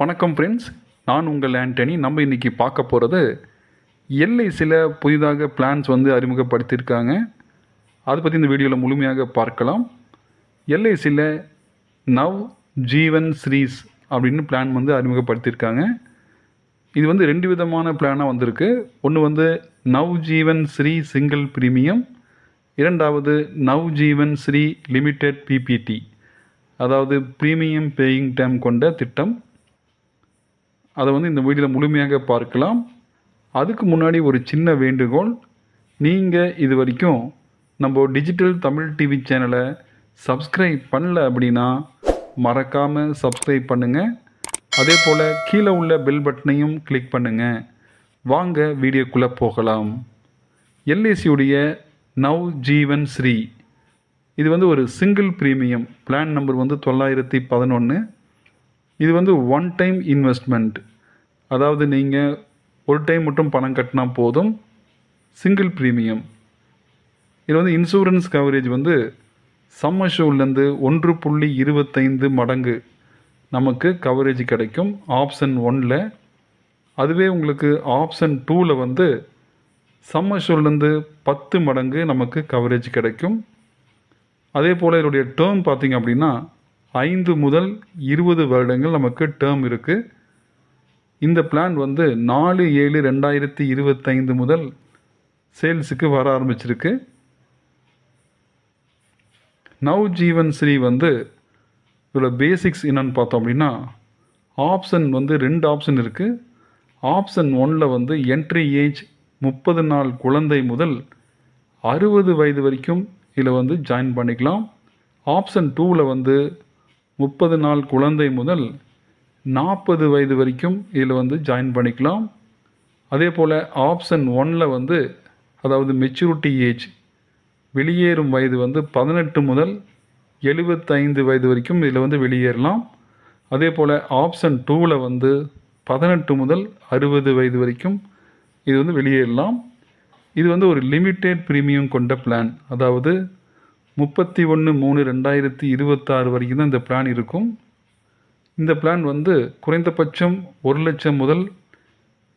வணக்கம் ஃப்ரெண்ட்ஸ் நான் உங்கள் ஆண்டனி. நம்ம இன்றைக்கி பார்க்க போகிறது எல்ஐசியில் புதிதாக பிளான்ஸ் வந்து அறிமுகப்படுத்தியிருக்காங்க. அதை பற்றி இந்த வீடியோவில் முழுமையாக பார்க்கலாம். எல்ஐசியில் நவ் ஜீவன் ஸ்ரீஸ் அப்படின்னு பிளான் வந்து அறிமுகப்படுத்தியிருக்காங்க. இது வந்து ரெண்டு விதமான பிளானாக வந்திருக்கு. ஒன்று வந்து நவ் ஜீவன் ஸ்ரீ சிங்கிள் பிரீமியம் இரண்டாவது நவ் ஜீவன் ஸ்ரீ லிமிடெட் பிபிடி அதாவது ப்ரீமியம் பேயிங் டேம் கொண்ட திட்டம். அதை வந்து இந்த வீடியோவில் முழுமையாக பார்க்கலாம். அதுக்கு முன்னாடி ஒரு சின்ன வேண்டுகோள். நீங்கள் இது வரைக்கும் நம்ம டிஜிட்டல் தமிழ் டிவி சேனலை சப்ஸ்கிரைப் பண்ணல அப்படின்னா மறக்காமல் சப்ஸ்கிரைப் பண்ணுங்கள் அதே போல் கீழே உள்ள பெல் பட்டனையும் கிளிக் பண்ணுங்கள் வாங்க வீடியோக்குள்ளே போகலாம். எல்ஐசியுடைய நவ் ஜீவன் ஸ்ரீ. இது வந்து ஒரு சிங்கிள் ப்ரீமியம் பிளான் நம்பர் வந்து தொள்ளாயிரத்தி பதினொன்று இது வந்து ஒன் டைம் இன்வெஸ்ட்மெண்ட் அதாவது நீங்கள் ஒரு டைம் மட்டும் பணம் கட்டினா போதும். சிங்கிள் ப்ரீமியம் இது வந்து இன்சூரன்ஸ் கவரேஜ் வந்து சம்மஷூர்லேருந்து ஒன்று புள்ளி இருபத்தைந்து மடங்கு நமக்கு கவரேஜ் கிடைக்கும். ஆப்ஷன் ஒன்னில் அதுவே உங்களுக்கு ஆப்ஷன் டூவில் வந்து சம்மஷூர்லேருந்து பத்து மடங்கு நமக்கு கவரேஜ் கிடைக்கும். அதே போல் இதனுடைய டேர்ம் பார்த்திங்க அப்படின்னா ஐந்து முதல் இருபது வருடங்கள் நமக்கு டேர்ம் இருக்குது இந்த பிளான் வந்து நாலு ஏழு ரெண்டாயிரத்தி இருபத்தைந்து முதல் சேல்ஸுக்கு வர ஆரம்பிச்சிருக்கு. நவ் ஜீவன் ஸ்ரீ வந்து இதில் பேசிக்ஸ் என்னென்னு பார்த்தோம் அப்படின்னா ஆப்ஷன் வந்து ரெண்டு ஆப்ஷன் இருக்குது ஆப்ஷன் ஒன்னில் வந்து என்ட்ரி ஏஜ் முப்பது நாள் குழந்தை முதல் அறுபது வயது வரைக்கும் இதில் வந்து ஜாயின் பண்ணிக்கலாம். ஆப்ஷன் டூவில் வந்து முப்பது நாள் குழந்தை முதல் நாற்பது வயது வரைக்கும் இதில் வந்து ஜாயின் பண்ணிக்கலாம். அதே போல் ஆப்ஷன் ஒன்னில் வந்து அதாவது மெச்சூரிட்டி ஏஜ் வெளியேறும் வயது வந்து பதினெட்டு முதல் எழுபத்தைந்து வயது வரைக்கும் இதில் வந்து வெளியேறலாம். அதே போல் ஆப்ஷன் டூவில் வந்து பதினெட்டு முதல் அறுபது வயது வரைக்கும் இது வந்து வெளியேறலாம். இது வந்து ஒரு லிமிட்டெட் ப்ரீமியம் கொண்ட பிளான் அதாவது முப்பத்தி ஒன்று மூணு ரெண்டாயிரத்தி இருபத்தாறு வரைக்கும் தான் இந்த பிளான் இருக்கும். இந்த பிளான் வந்து குறைந்தபட்சம் ஒரு லட்சம் முதல்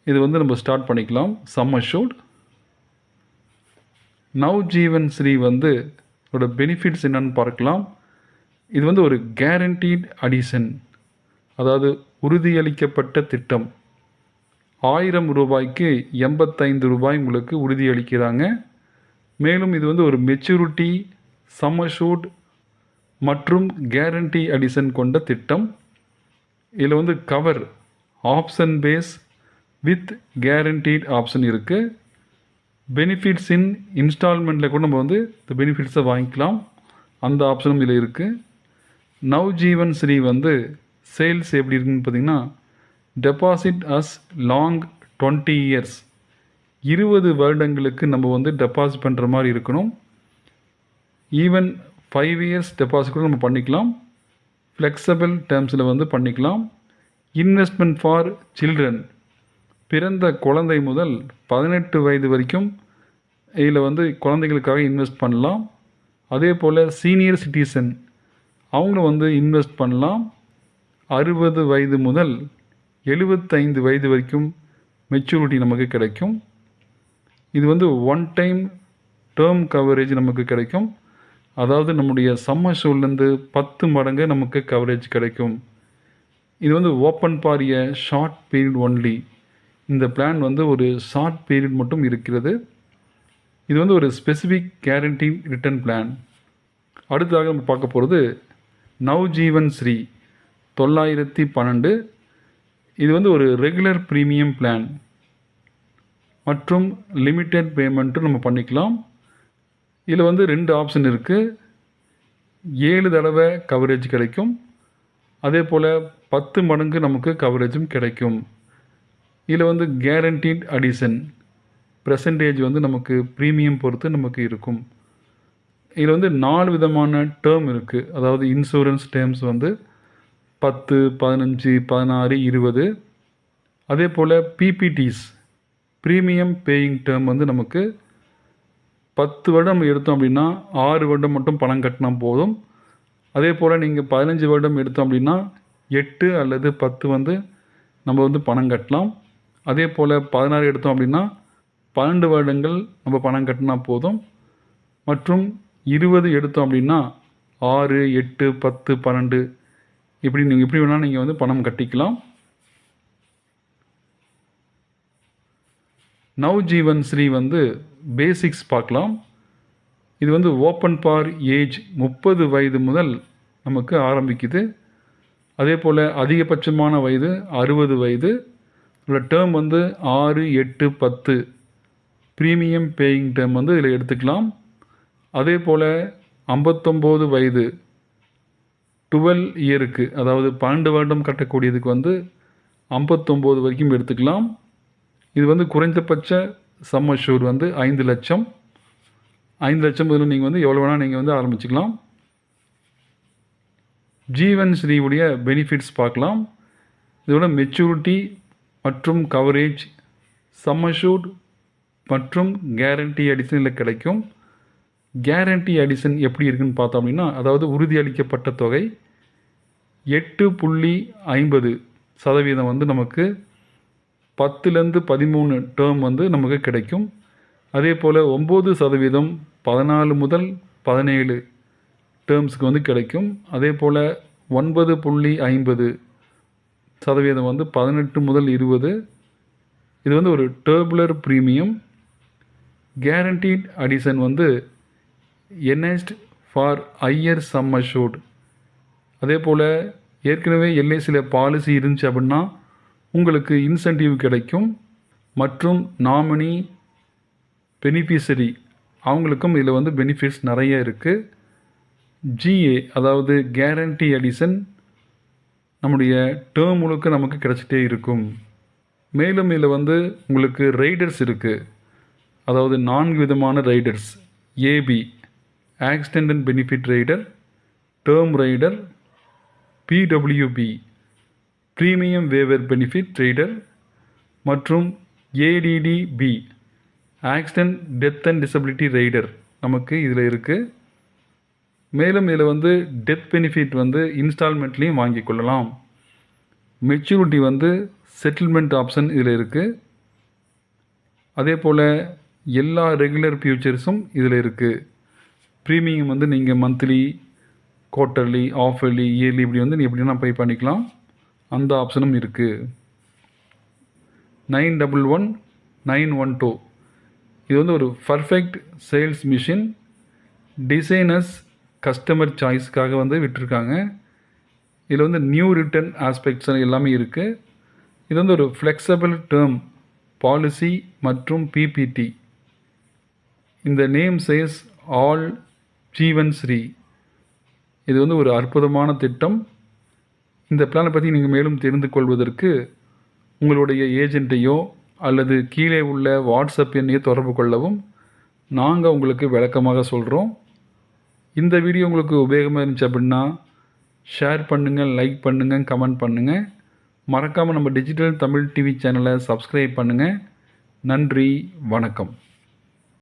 இது வந்து நம்ம ஸ்டார்ட் பண்ணிக்கலாம். சம் அஷூர்ட் நவ் ஜீவன் ஸ்ரீ வந்து இதோட பெனிஃபிட்ஸ் என்னன்னு பார்க்கலாம். இது வந்து ஒரு கேரண்டீட் அடிஷன் அதாவது உறுதியளிக்கப்பட்ட திட்டம். ஆயிரம் ரூபாய்க்கு எண்பத்தைந்து ரூபாய் உங்களுக்கு உறுதியளிக்கிறாங்க. மேலும் இது வந்து ஒரு மெச்சூரிட்டி சம்மஷூட் மற்றும் கேரண்டி அடிஷன் கொண்ட திட்டம். இதில் வந்து cover option base with guaranteed option இருக்குது பெனிஃபிட்ஸ் இன் இன்ஸ்டால்மெண்ட்டில் கூட நம்ம வந்து இந்த பெனிஃபிட்ஸை வாங்கிக்கலாம். அந்த ஆப்ஷனும் இதில் இருக்குது நவ் ஜீவன் ஸ்ரீ வந்து சேல்ஸ் எப்படி இருக்குன்னு பார்த்தீங்கன்னா deposit as long twenty years இருபது வருடங்களுக்கு நம்ம வந்து டெபாசிட் பண்ணுற மாதிரி இருக்கணும். ஈவன் ஃபைவ் இயர்ஸ் டெபாசிட் கூட நம்ம பண்ணிக்கலாம். ஃப்ளெக்சபிள் டேர்ம்ஸில் வந்து பண்ணிக்கலாம். இன்வெஸ்ட்மெண்ட் ஃபார் சில்ட்ரன் பிறந்த குழந்தை முதல் பதினெட்டு வயது வரைக்கும் இதில் வந்து குழந்தைகளுக்காக இன்வெஸ்ட் பண்ணலாம். அதே போல் சீனியர் சிட்டிசன் அவங்களும் வந்து இன்வெஸ்ட் பண்ணலாம். அறுபது வயது முதல் எழுபத்தைந்து வயது வரைக்கும் மெச்சூரிட்டி நமக்கு கிடைக்கும். இது வந்து ஒன் டைம் டேர்ம் கவரேஜ் நமக்கு கிடைக்கும். அதாவது நம்முடைய சம்மர் ஷூலேருந்து பத்து மடங்கு நமக்கு கவரேஜ் கிடைக்கும். இது வந்து open for a short period only இந்த பிளான் வந்து ஒரு ஷார்ட் பீரியட் மட்டும் இருக்கிறது. இது வந்து ஒரு ஸ்பெசிஃபிக் கேரண்டி ரிட்டர்ன் பிளான் அடுத்ததாக நம்ம பார்க்க போகிறது நவ் ஜீவன் ஸ்ரீ தொள்ளாயிரத்தி பன்னெண்டு. இது வந்து ஒரு ரெகுலர் ப்ரீமியம் பிளான் மற்றும் லிமிட்டெட் பேமெண்ட்டும் நம்ம பண்ணிக்கலாம். இதில் வந்து ரெண்டு ஆப்ஷன் இருக்குது ஏழு தடவை கவரேஜ் கிடைக்கும். அதே போல் பத்து மடங்கு நமக்கு கவரேஜும் கிடைக்கும். இதில் வந்து கேரண்டீட் அடிஷன் பெர்சன்டேஜ் வந்து நமக்கு ப்ரீமியம் பொறுத்து நமக்கு இருக்கும். இதில் வந்து நாலு விதமான டேர்ம் இருக்குது அதாவது இன்சூரன்ஸ் டேர்ம்ஸ் வந்து பத்து பதினஞ்சு பதினாறு இருபது. அதே போல் பிபிடிஸ் ப்ரீமியம் பேயிங் டேர்ம் வந்து நமக்கு பத்து வருடம் எடுத்தோம் அப்படின்னா ஆறு வருடம் மட்டும் பணம் கட்டினா போதும். அதே போல் நீங்கள் பதினஞ்சு வருடம் எடுத்தோம் அப்படின்னா எட்டு அல்லது பத்து வந்து நம்ம வந்து பணம் கட்டலாம். அதே போல் பதினாறு எடுத்தோம் அப்படின்னா பன்னெண்டு வருடங்கள் நம்ம பணம் கட்டினா போதும். மற்றும் இருபது எடுத்தோம் அப்படின்னா ஆறு எட்டு பத்து பன்னெண்டு இப்படி நீங்கள் எப்படி வேணால் நீங்கள் வந்து பணம் கட்டிக்கலாம். நவ் ஜீவன் ஸ்ரீ வந்து பேசிக்ஸ் பார்க்கலாம். இது வந்து ஓப்பன் பார் ஏஜ் முப்பது வயது முதல் நமக்கு ஆரம்பிக்குது. அதே போல் அதிகபட்சமான வயது அறுபது வயது. உள்ள டேர்ம் வந்து ஆறு எட்டு பத்து. ப்ரீமியம் பேயிங் டேர்ம் வந்து இதில் எடுத்துக்கலாம். அதே போல் ஐம்பத்தொம்போது வயது டுவெல் இயருக்கு அதாவது பன்னெண்டு வருடம் கட்டக்கூடியதுக்கு வந்து ஐம்பத்தொம்போது வரைக்கும் எடுத்துக்கலாம். இது வந்து குறைந்தபட்ச சம் அஷூர் வந்து ஐந்து லட்சம். ஐந்து லட்சம் முதல்ல நீங்கள் வந்து எவ்வளோ வேணால் நீங்கள் வந்து ஆரம்பிச்சுக்கலாம். ஜீவன் ஸ்ரீவுடைய பெனிஃபிட்ஸ் பார்க்கலாம். இதோட மெச்சூரிட்டி மற்றும் கவரேஜ் சம் அஷூர்ட் மற்றும் கேரண்டி அடிஷனில் கிடைக்கும். கேரண்டி அடிஷன் எப்படி இருக்குன்னு பார்த்தோம் அப்படின்னா அதாவது உறுதியளிக்கப்பட்ட தொகை எட்டு புள்ளி ஐம்பது சதவீதம் வந்து நமக்கு பத்துலேருந்து பதிமூணு டேர்ம் வந்து நமக்கு கிடைக்கும். அதே போல் ஒம்பது சதவீதம் பதினாலு முதல் பதினேழு டேர்ம்ஸ்க்கு வந்து கிடைக்கும். அதே போல் ஒன்பது புள்ளி ஐம்பது சதவீதம் வந்து பதினெட்டு முதல் இருபது. இது வந்து ஒரு டேர்புலர் ப்ரீமியம் கேரண்டீட் அடிஷன் வந்து என்எஸ்ட் ஃபார் ஐயர் சம் அஷூர்ட் அதே போல் ஏற்கனவே எல்ஐசியில் பாலிசி இருந்துச்சு அப்படின்னா உங்களுக்கு இன்சென்டிவ் கிடைக்கும். மற்றும் நாமினி பெனிஃபிஷரி அவங்களுக்கும் இதில் வந்து பெனிஃபிட்ஸ் நிறைய இருக்குது ஜிஏ அதாவது கேரண்டி அடிஷன் நம்முடைய டேர்ம் முழுக்க நமக்கு கிடச்சிட்டே இருக்கும். மேலும் இதில் வந்து உங்களுக்கு ரைடர்ஸ் இருக்குது அதாவது நான்கு விதமான riders AB accident and benefit rider term rider PWB premium waiver benefit rider மற்றும் ADDB accident death and disability rider நமக்கு இதில் இருக்குது மேலும் இதில் வந்து டெத் பெனிஃபிட் வந்து இன்ஸ்டால்மெண்ட்லேயும் வாங்கி கொள்ளலாம். மெச்சூரிட்டி வந்து செட்டில்மெண்ட் ஆப்ஷன் இதில் இருக்குது அதே போல் எல்லா ரெகுலர் ஃபியூச்சர்ஸும் இதில் இருக்குது ப்ரீமியம் வந்து நீங்கள் monthly quarterly half yearly yearly இப்படி வந்து நீ எப்படின்னா பே பண்ணிக்கலாம். அந்த ஆப்ஷனும் இருக்குது nine double one nine one two இது வந்து ஒரு perfect sales machine designers customer சாய்ஸ்க்காக வந்து விட்டுருக்காங்க. இதில் வந்து நியூ ரிட்டன் ஆஸ்பெக்ட்ஸ் எல்லாமே இருக்குது இது வந்து ஒரு ஃப்ளெக்சபிள் டேர்ம் பாலிசி மற்றும் பிபிடி இந்த name says all Jeevan Shree இது வந்து ஒரு அற்புதமான திட்டம். இந்த பிளானை பற்றி நீங்கள் மேலும் தெரிந்து கொள்வதற்கு உங்களுடைய ஏஜெண்ட்டையோ அல்லது கீழே உள்ள வாட்ஸ்அப் எண்ணையோ தொடர்பு கொள்ளவும். நாங்கள் உங்களுக்கு விளக்கமாக சொல்கிறோம் இந்த வீடியோ உங்களுக்கு உபயோகமாக இருந்துச்சு அப்படின்னா ஷேர் பண்ணுங்கள் லைக் பண்ணுங்கள் கமெண்ட் பண்ணுங்கள் மறக்காமல் நம்ம டிஜிட்டல் தமிழ் டிவி சேனலை சப்ஸ்கிரைப் பண்ணுங்கள் நன்றி வணக்கம்.